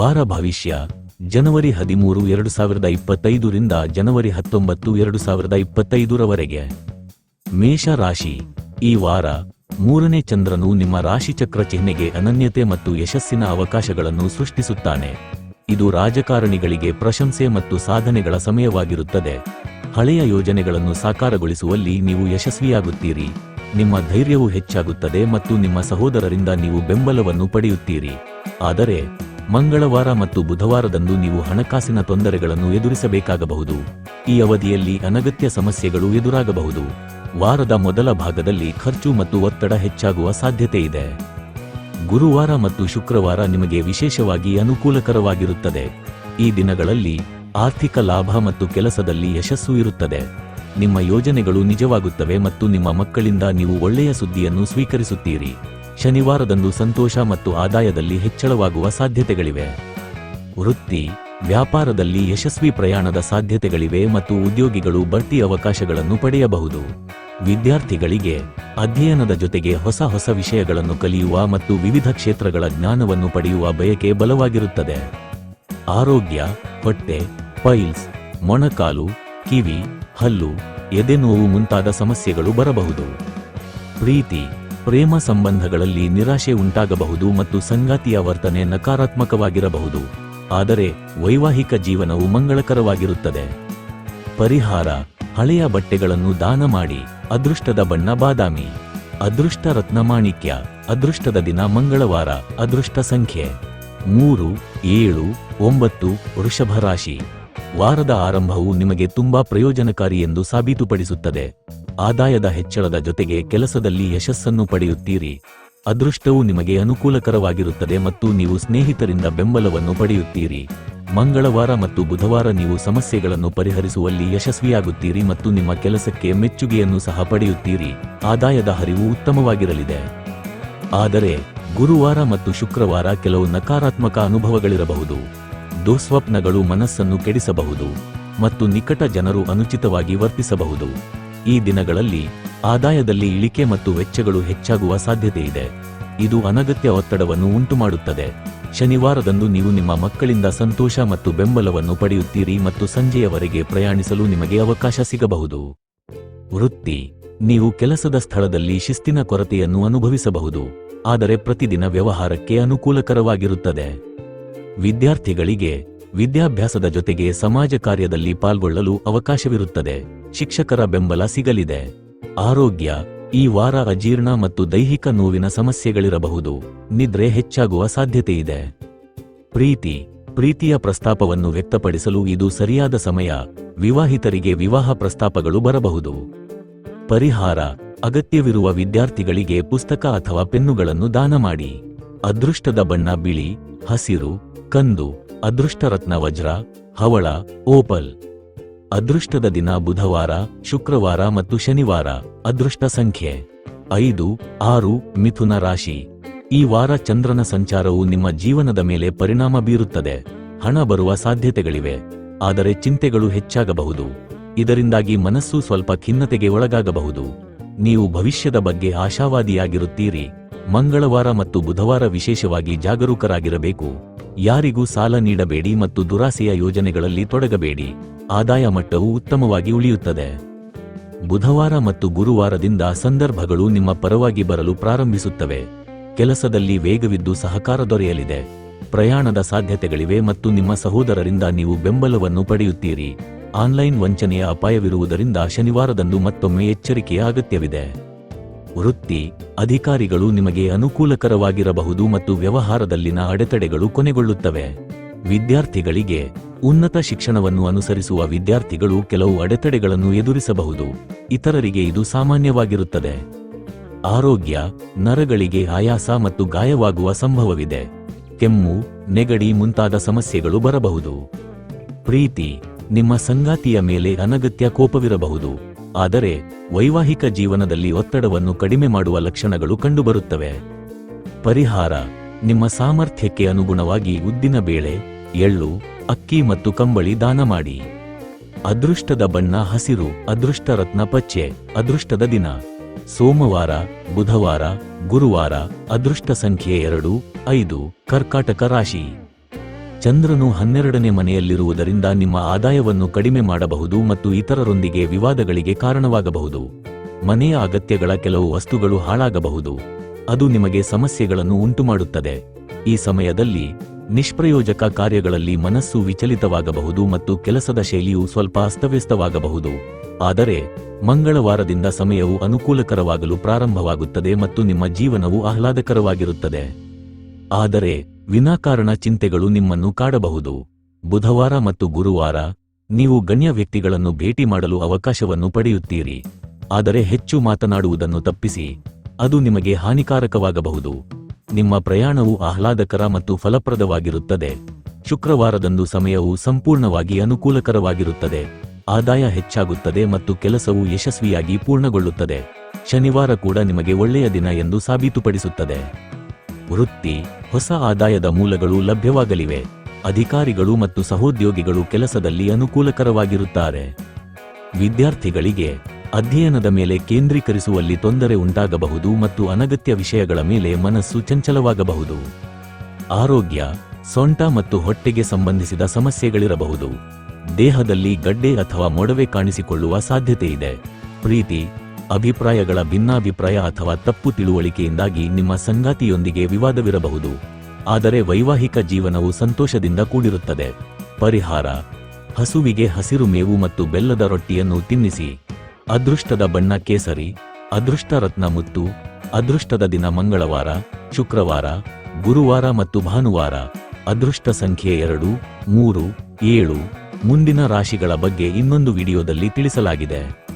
ವಾರ ಭವಿಷ್ಯ. ಜನವರಿ ಹದಿಮೂರು, ಎರಡು ಸಾವಿರದ ಇಪ್ಪತ್ತೈದರಿಂದ ಜನವರಿ ಹತ್ತೊಂಬತ್ತು, ಎರಡು ಸಾವಿರದ ಇಪ್ಪತ್ತೈದರವರೆಗೆ ಮೇಷ ರಾಶಿ. ಈ ವಾರ ಮೂರನೇ ಚಂದ್ರನು ನಿಮ್ಮ ರಾಶಿಚಕ್ರ ಚಿಹ್ನೆಗೆ ಅನನ್ಯತೆ ಮತ್ತು ಯಶಸ್ಸಿನ ಅವಕಾಶಗಳನ್ನು ಸೃಷ್ಟಿಸುತ್ತಾನೆ. ಇದು ರಾಜಕಾರಣಿಗಳಿಗೆ ಪ್ರಶಂಸೆ ಮತ್ತು ಸಾಧನೆಗಳ ಸಮಯವಾಗಿರುತ್ತದೆ. ಹಳೆಯ ಯೋಜನೆಗಳನ್ನು ಸಾಕಾರಗೊಳಿಸುವಲ್ಲಿ ನೀವು ಯಶಸ್ವಿಯಾಗುತ್ತೀರಿ. ನಿಮ್ಮ ಧೈರ್ಯವು ಹೆಚ್ಚಾಗುತ್ತದೆ ಮತ್ತು ನಿಮ್ಮ ಸಹೋದರರಿಂದ ನೀವು ಬೆಂಬಲವನ್ನು ಪಡೆಯುತ್ತೀರಿ. ಆದರೆ ಮಂಗಳವಾರ ಮತ್ತು ಬುಧವಾರದಂದು ನೀವು ಹಣಕಾಸಿನ ತೊಂದರೆಗಳನ್ನು ಎದುರಿಸಬೇಕಾಗಬಹುದು. ಈ ಅವಧಿಯಲ್ಲಿ ಅನಗತ್ಯ ಸಮಸ್ಯೆಗಳು ಎದುರಾಗಬಹುದು. ವಾರದ ಮೊದಲ ಭಾಗದಲ್ಲಿ ಖರ್ಚು ಮತ್ತು ಒತ್ತಡ ಹೆಚ್ಚಾಗುವ ಸಾಧ್ಯತೆ ಇದೆ ಗುರುವಾರ ಮತ್ತು ಶುಕ್ರವಾರ ನಿಮಗೆ ವಿಶೇಷವಾಗಿ ಅನುಕೂಲಕರವಾಗಿರುತ್ತದೆ. ಈ ದಿನಗಳಲ್ಲಿ ಆರ್ಥಿಕ ಲಾಭ ಮತ್ತು ಕೆಲಸದಲ್ಲಿ ಯಶಸ್ಸು ಇರುತ್ತದೆ. ನಿಮ್ಮ ಯೋಜನೆಗಳು ನಿಜವಾಗುತ್ತವೆ ಮತ್ತು ನಿಮ್ಮ ಮಕ್ಕಳಿಂದ ನೀವು ಒಳ್ಳೆಯ ಸುದ್ದಿಯನ್ನು ಸ್ವೀಕರಿಸುತ್ತೀರಿ. ಶನಿವಾರದಂದು ಸಂತೋಷ ಮತ್ತು ಆದಾಯದಲ್ಲಿ ಹೆಚ್ಚಳವಾಗುವ ಸಾಧ್ಯತೆಗಳಿವೆ. ವೃತ್ತಿ, ವ್ಯಾಪಾರದಲ್ಲಿ ಯಶಸ್ವಿ ಪ್ರಯಾಣದ ಸಾಧ್ಯತೆಗಳಿವೆ ಮತ್ತು ಉದ್ಯೋಗಿಗಳು ಬಡ್ತಿ ಅವಕಾಶಗಳನ್ನು ಪಡೆಯಬಹುದು. ವಿದ್ಯಾರ್ಥಿಗಳಿಗೆ ಅಧ್ಯಯನದ ಜೊತೆಗೆ ಹೊಸ ಹೊಸ ವಿಷಯಗಳನ್ನು ಕಲಿಯುವ ಮತ್ತು ವಿವಿಧ ಕ್ಷೇತ್ರಗಳ ಜ್ಞಾನವನ್ನು ಪಡೆಯುವ ಬಯಕೆ ಬಲವಾಗಿರುತ್ತದೆ. ಆರೋಗ್ಯ, ಹೊಟ್ಟೆ, ಪೈಲ್ಸ್, ಮೊಣಕಾಲು, ಕಿವಿ, ಹಲ್ಲು, ಎದೆನೋವು ಮುಂತಾದ ಸಮಸ್ಯೆಗಳು ಬರಬಹುದು. ಪ್ರೀತಿ ಪ್ರೇಮ ಸಂಬಂಧಗಳಲ್ಲಿ ನಿರಾಶೆ ಉಂಟಾಗಬಹುದು ಮತ್ತು ಸಂಗಾತಿಯ ವರ್ತನೆ ನಕಾರಾತ್ಮಕವಾಗಿರಬಹುದು. ಆದರೆ ವೈವಾಹಿಕ ಜೀವನವು ಮಂಗಳಕರವಾಗಿರುತ್ತದೆ. ಪರಿಹಾರ, ಹಳೆಯ ಬಟ್ಟೆಗಳನ್ನು ದಾನ ಮಾಡಿ, ಅದೃಷ್ಟದ ಬಣ್ಣ ಬಾದಾಮಿ, ಅದೃಷ್ಟ ರತ್ನ ಮಾಣಿಕ್ಯ, ಅದೃಷ್ಟದ ದಿನ ಮಂಗಳವಾರ, ಅದೃಷ್ಟ ಸಂಖ್ಯೆ. ಮೂರು, ಏಳು, ಒಂಬತ್ತು, ವೃಷಭ ರಾಶಿ. ವಾರದ ಆರಂಭವು ನಿಮಗೆ ತುಂಬಾ ಪ್ರಯೋಜನಕಾರಿ ಎಂದು ಸಾಬೀತುಪಡಿಸುತ್ತದೆ. ಆದಾಯದ ಹೆಚ್ಚಳದ ಜೊತೆಗೆ ಕೆಲಸದಲ್ಲಿ ಯಶಸ್ಸನ್ನು ಪಡೆಯುತ್ತೀರಿ. ಅದೃಷ್ಟವು ನಿಮಗೆ ಅನುಕೂಲಕರವಾಗಿರುತ್ತದೆ ಮತ್ತು ನೀವು ಸ್ನೇಹಿತರಿಂದ ಬೆಂಬಲವನ್ನು ಪಡೆಯುತ್ತೀರಿ. ಮಂಗಳವಾರ ಮತ್ತು ಬುಧವಾರ ನೀವು ಸಮಸ್ಯೆಗಳನ್ನು ಪರಿಹರಿಸುವಲ್ಲಿ ಯಶಸ್ವಿಯಾಗುತ್ತೀರಿ ಮತ್ತು ನಿಮ್ಮ ಕೆಲಸಕ್ಕೆ ಮೆಚ್ಚುಗೆಯನ್ನು ಸಹ ಪಡೆಯುತ್ತೀರಿ. ಆದಾಯದ ಹರಿವು ಉತ್ತಮವಾಗಿರಲಿದೆ. ಆದರೆ, ಗುರುವಾರ ಮತ್ತು ಶುಕ್ರವಾರ ಕೆಲವು ನಕಾರಾತ್ಮಕ ಅನುಭವಗಳಿರಬಹುದು. ದುಸ್ವಪ್ನಗಳು ಮನಸ್ಸನ್ನು ಕೆಡಿಸಬಹುದು ಮತ್ತು ನಿಕಟ ಜನರು ಅನುಚಿತವಾಗಿ ವರ್ತಿಸಬಹುದು. ಈ ದಿನಗಳಲ್ಲಿ ಆದಾಯದಲ್ಲಿ ಇಳಿಕೆ ಮತ್ತು ವೆಚ್ಚಗಳು ಹೆಚ್ಚಾಗುವ ಸಾಧ್ಯತೆಯಿದೆ ಇದು ಅನಗತ್ಯ ಒತ್ತಡವನ್ನು ಉಂಟುಮಾಡುತ್ತದೆ. ಶನಿವಾರದಂದು ನೀವು ನಿಮ್ಮ ಮಕ್ಕಳಿಂದ ಸಂತೋಷ ಮತ್ತು ಬೆಂಬಲವನ್ನು ಪಡೆಯುತ್ತೀರಿ ಮತ್ತು ಸಂಜೆಯವರೆಗೆ ಪ್ರಯಾಣಿಸಲು ನಿಮಗೆ ಅವಕಾಶ ಸಿಗಬಹುದು. ವೃತ್ತಿ. ನೀವು ಕೆಲಸದ ಸ್ಥಳದಲ್ಲಿ ಶಿಸ್ತಿನ ಕೊರತೆಯನ್ನು ಅನುಭವಿಸಬಹುದು. ಆದರೆ ಪ್ರತಿದಿನ ವ್ಯವಹಾರಕ್ಕೆ ಅನುಕೂಲಕರವಾಗಿರುತ್ತದೆ. ವಿದ್ಯಾರ್ಥಿಗಳಿಗೆ ವಿದ್ಯಾಭ್ಯಾಸದ ಜೊತೆಗೆ ಸಮಾಜ ಕಾರ್ಯದಲ್ಲಿ ಪಾಲ್ಗೊಳ್ಳಲು ಅವಕಾಶವಿರುತ್ತದೆ. ಶಿಕ್ಷಕರ ಬೆಂಬಲ ಸಿಗಲಿದೆ. ಆರೋಗ್ಯ, ಈ ವಾರ ಅಜೀರ್ಣ ಮತ್ತು ದೈಹಿಕ ನೋವಿನ ಸಮಸ್ಯೆಗಳಿರಬಹುದು. ನಿದ್ರೆ ಹೆಚ್ಚಾಗುವ ಸಾಧ್ಯತೆಯಿದೆ. ಪ್ರೀತಿ, ಪ್ರೀತಿಯ ಪ್ರಸ್ತಾಪವನ್ನು ವ್ಯಕ್ತಪಡಿಸಲು ಇದು ಸರಿಯಾದ ಸಮಯ. ವಿವಾಹಿತರಿಗೆ ವಿವಾಹ ಪ್ರಸ್ತಾಪಗಳು ಬರಬಹುದು. ಪರಿಹಾರ, ಅಗತ್ಯವಿರುವ ವಿದ್ಯಾರ್ಥಿಗಳಿಗೆ ಪುಸ್ತಕ ಅಥವಾ ಪೆನ್ನುಗಳನ್ನು ದಾನ ಮಾಡಿ. ಅದೃಷ್ಟದ ಬಣ್ಣ ಬಿಳಿ, ಹಸಿರು, ಕಂದು ಅದೃಷ್ಟರತ್ನ ವಜ್ರ ಹವಳ, ಓಪಲ್. ಅದೃಷ್ಟದ ದಿನ ಬುಧವಾರ, ಶುಕ್ರವಾರ ಮತ್ತು ಶನಿವಾರ, ಅದೃಷ್ಟ ಸಂಖ್ಯೆ. ಐದು, ಆರು, ಮಿಥುನ ರಾಶಿ. ಈ ವಾರ ಚಂದ್ರನ ಸಂಚಾರವು ನಿಮ್ಮ ಜೀವನದ ಮೇಲೆ ಪರಿಣಾಮ ಬೀರುತ್ತದೆ. ಹಣ ಬರುವ ಸಾಧ್ಯತೆಗಳಿವೆ. ಆದರೆ ಚಿಂತೆಗಳು ಹೆಚ್ಚಾಗಬಹುದು. ಇದರಿಂದಾಗಿ ಮನಸ್ಸು ಸ್ವಲ್ಪ ಖಿನ್ನತೆಗೆ ಒಳಗಾಗಬಹುದು. ನೀವು ಭವಿಷ್ಯದ ಬಗ್ಗೆ ಆಶಾವಾದಿಯಾಗಿರುತ್ತೀರಿ. ಮಂಗಳವಾರ ಮತ್ತು ಬುಧವಾರ ವಿಶೇಷವಾಗಿ ಜಾಗರೂಕರಾಗಿರಬೇಕು. ಯಾರಿಗೂ ಸಾಲ ನೀಡಬೇಡಿ ಮತ್ತು ದುರಾಸೆಯ ಯೋಜನೆಗಳಲ್ಲಿ ತೊಡಗಬೇಡಿ. ಆದಾಯ ಮಟ್ಟವು ಉತ್ತಮವಾಗಿ ಉಳಿಯುತ್ತದೆ. ಬುಧವಾರ ಮತ್ತು ಗುರುವಾರದಿಂದ ಸಂದರ್ಭಗಳು ನಿಮ್ಮ ಪರವಾಗಿ ಬರಲು ಪ್ರಾರಂಭಿಸುತ್ತವೆ. ಕೆಲಸದಲ್ಲಿ ವೇಗವಿದ್ದು ಸಹಕಾರ ದೊರೆಯಲಿದೆ. ಪ್ರಯಾಣದ ಸಾಧ್ಯತೆಗಳಿವೆ ಮತ್ತು ನಿಮ್ಮ ಸಹೋದರರಿಂದ ನೀವು ಬೆಂಬಲವನ್ನು ಪಡೆಯುತ್ತೀರಿ. ಆನ್ಲೈನ್ ವಂಚನೆಯ ಅಪಾಯವಿರುವುದರಿಂದ ಶನಿವಾರದಂದು ಮತ್ತೊಮ್ಮೆ ಎಚ್ಚರಿಕೆಯ ಅಗತ್ಯವಿದೆ. ವೃತ್ತಿ, ಅಧಿಕಾರಿಗಳು ನಿಮಗೆ ಅನುಕೂಲಕರವಾಗಿರಬಹುದು ಮತ್ತು ವ್ಯವಹಾರದಲ್ಲಿನ ಅಡೆತಡೆಗಳು ಕೊನೆಗೊಳ್ಳುತ್ತವೆ. ವಿದ್ಯಾರ್ಥಿಗಳಿಗೆ ಉನ್ನತ ಶಿಕ್ಷಣವನ್ನು ಅನುಸರಿಸುವ ವಿದ್ಯಾರ್ಥಿಗಳು ಕೆಲವು ಅಡೆತಡೆಗಳನ್ನು ಎದುರಿಸಬಹುದು. ಇತರರಿಗೆ ಇದು ಸಾಮಾನ್ಯವಾಗಿರುತ್ತದೆ. ಆರೋಗ್ಯ, ನರಗಳಿಗೆ ಆಯಾಸ ಮತ್ತು ಗಾಯವಾಗುವ ಸಂಭವವಿದೆ. ಕೆಮ್ಮು, ನೆಗಡಿ ಮುಂತಾದ ಸಮಸ್ಯೆಗಳು ಬರಬಹುದು. ಪ್ರೀತಿ, ನಿಮ್ಮ ಸಂಗಾತಿಯ ಮೇಲೆ ಅನಗತ್ಯ ಕೋಪವಿರಬಹುದು. ಆದರೆ ವೈವಾಹಿಕ ಜೀವನದಲ್ಲಿ ಒತ್ತಡವನ್ನು ಕಡಿಮೆ ಮಾಡುವ ಲಕ್ಷಣಗಳು ಕಂಡುಬರುತ್ತವೆ. ಪರಿಹಾರ, ನಿಮ್ಮ ಸಾಮರ್ಥ್ಯಕ್ಕೆ ಅನುಗುಣವಾಗಿ ಉದ್ದಿನ ಬೇಳೆ, ಎಳ್ಳು, ಅಕ್ಕಿ ಮತ್ತು ಕಂಬಳಿ ದಾನ ಮಾಡಿ. ಅದೃಷ್ಟದ ಬಣ್ಣ ಹಸಿರು ಅದೃಷ್ಟ ರತ್ನ ಪಚ್ಚೆ, ಅದೃಷ್ಟದ ದಿನ. ಸೋಮವಾರ, ಬುಧವಾರ, ಗುರುವಾರ, ಅದೃಷ್ಟ ಸಂಖ್ಯೆ ಎರಡು, ಐದು, ಕರ್ಕಾಟಕ ರಾಶಿ. ಚಂದ್ರನು ಹನ್ನೆರಡನೇ ಮನೆಯಲ್ಲಿರುವುದರಿಂದ ನಿಮ್ಮ ಆದಾಯವನ್ನು ಕಡಿಮೆ ಮಾಡಬಹುದು ಮತ್ತು ಇತರರೊಂದಿಗೆ ವಿವಾದಗಳಿಗೆ ಕಾರಣವಾಗಬಹುದು. ಮನೆಯ ಅಗತ್ಯಗಳ ಕೆಲವು ವಸ್ತುಗಳು ಹಾಳಾಗಬಹುದು. ಅದು ನಿಮಗೆ ಸಮಸ್ಯೆಗಳನ್ನು ಉಂಟುಮಾಡುತ್ತದೆ. ಈ ಸಮಯದಲ್ಲಿ ನಿಷ್ಪ್ರಯೋಜಕ ಕಾರ್ಯಗಳಲ್ಲಿ ಮನಸ್ಸು ವಿಚಲಿತವಾಗಬಹುದು ಮತ್ತು ಕೆಲಸದ ಶೈಲಿಯು ಸ್ವಲ್ಪ ಅಸ್ತವ್ಯಸ್ತವಾಗಬಹುದು. ಆದರೆ, ಮಂಗಳವಾರದಿಂದ ಸಮಯವು ಅನುಕೂಲಕರವಾಗಲು ಪ್ರಾರಂಭವಾಗುತ್ತದೆ ಮತ್ತು ನಿಮ್ಮ ಜೀವನವು ಆಹ್ಲಾದಕರವಾಗಿರುತ್ತದೆ. ಆದರೆ ವಿನಾಕಾರಣ ಚಿಂತೆಗಳು ನಿಮ್ಮನ್ನು ಕಾಡಬಹುದು. ಬುಧವಾರ ಮತ್ತು ಗುರುವಾರ ನೀವು ಗಣ್ಯ ವ್ಯಕ್ತಿಗಳನ್ನು ಭೇಟಿ ಮಾಡಲು ಅವಕಾಶವನ್ನು ಪಡೆಯುತ್ತೀರಿ. ಆದರೆ ಹೆಚ್ಚು ಮಾತನಾಡುವುದನ್ನು ತಪ್ಪಿಸಿ, ಅದು ನಿಮಗೆ ಹಾನಿಕಾರಕವಾಗಬಹುದು. ನಿಮ್ಮ ಪ್ರಯಾಣವು ಆಹ್ಲಾದಕರ ಮತ್ತು ಫಲಪ್ರದವಾಗಿರುತ್ತದೆ. ಶುಕ್ರವಾರದಂದು ಸಮಯವು ಸಂಪೂರ್ಣವಾಗಿ ಅನುಕೂಲಕರವಾಗಿರುತ್ತದೆ. ಆದಾಯ ಹೆಚ್ಚಾಗುತ್ತದೆ ಮತ್ತು ಕೆಲಸವು ಯಶಸ್ವಿಯಾಗಿ ಪೂರ್ಣಗೊಳ್ಳುತ್ತದೆ. ಶನಿವಾರ ಕೂಡ ನಿಮಗೆ ಒಳ್ಳೆಯ ದಿನ ಎಂದು ಸಾಬೀತುಪಡಿಸುತ್ತದೆ. ವೃತ್ತಿ, ಹೊಸ ಆದಾಯದ ಮೂಲಗಳು ಲಭ್ಯವಾಗಲಿವೆ. ಅಧಿಕಾರಿಗಳು ಮತ್ತು ಸಹೋದ್ಯೋಗಿಗಳು ಕೆಲಸದಲ್ಲಿ ಅನುಕೂಲಕರವಾಗಿರುತ್ತಾರೆ. ವಿದ್ಯಾರ್ಥಿಗಳಿಗೆ ಅಧ್ಯಯನದ ಮೇಲೆ ಕೇಂದ್ರೀಕರಿಸುವಲ್ಲಿ ತೊಂದರೆ ಉಂಟಾಗಬಹುದು ಮತ್ತು ಅನಗತ್ಯ ವಿಷಯಗಳ ಮೇಲೆ ಮನಸ್ಸು ಚಂಚಲವಾಗಬಹುದು. ಆರೋಗ್ಯ, ಸೊಂಟ ಮತ್ತು ಹೊಟ್ಟೆಗೆ ಸಂಬಂಧಿಸಿದ ಸಮಸ್ಯೆಗಳಿರಬಹುದು. ದೇಹದಲ್ಲಿ ಗಡ್ಡೆ ಅಥವಾ ಮೊಡವೆ ಕಾಣಿಸಿಕೊಳ್ಳುವ ಸಾಧ್ಯತೆಯಿದೆ. ಪ್ರೀತಿ ಅಭಿಪ್ರಾಯಗಳ ಭಿನ್ನಾಭಿಪ್ರಾಯ ಅಥವಾ ತಪ್ಪು ತಿಳುವಳಿಕೆಯಿಂದಾಗಿ ನಿಮ್ಮ ಸಂಗಾತಿಯೊಂದಿಗೆ ವಿವಾದವಿರಬಹುದು. ಆದರೆ ವೈವಾಹಿಕ ಜೀವನವು ಸಂತೋಷದಿಂದ ಕೂಡಿರುತ್ತದೆ. ಪರಿಹಾರ. ಹಸುವಿಗೆ ಹಸಿರು ಮೇವು ಮತ್ತು ಬೆಲ್ಲದ ರೊಟ್ಟಿಯನ್ನು ತಿನ್ನಿಸಿ. ಅದೃಷ್ಟದ ಬಣ್ಣ ಕೇಸರಿ. ಅದೃಷ್ಟ ರತ್ನ ಮುತ್ತು. ಅದೃಷ್ಟದ ದಿನ ಮಂಗಳವಾರ, ಶುಕ್ರವಾರ, ಗುರುವಾರ ಮತ್ತು ಭಾನುವಾರ. ಅದೃಷ್ಟ ಸಂಖ್ಯೆ ಎರಡು, ಮೂರು, ಏಳು. ಮುಂದಿನ ರಾಶಿಗಳ ಬಗ್ಗೆ ಇನ್ನೊಂದು ವಿಡಿಯೋದಲ್ಲಿ ತಿಳಿಸಲಾಗಿದೆ.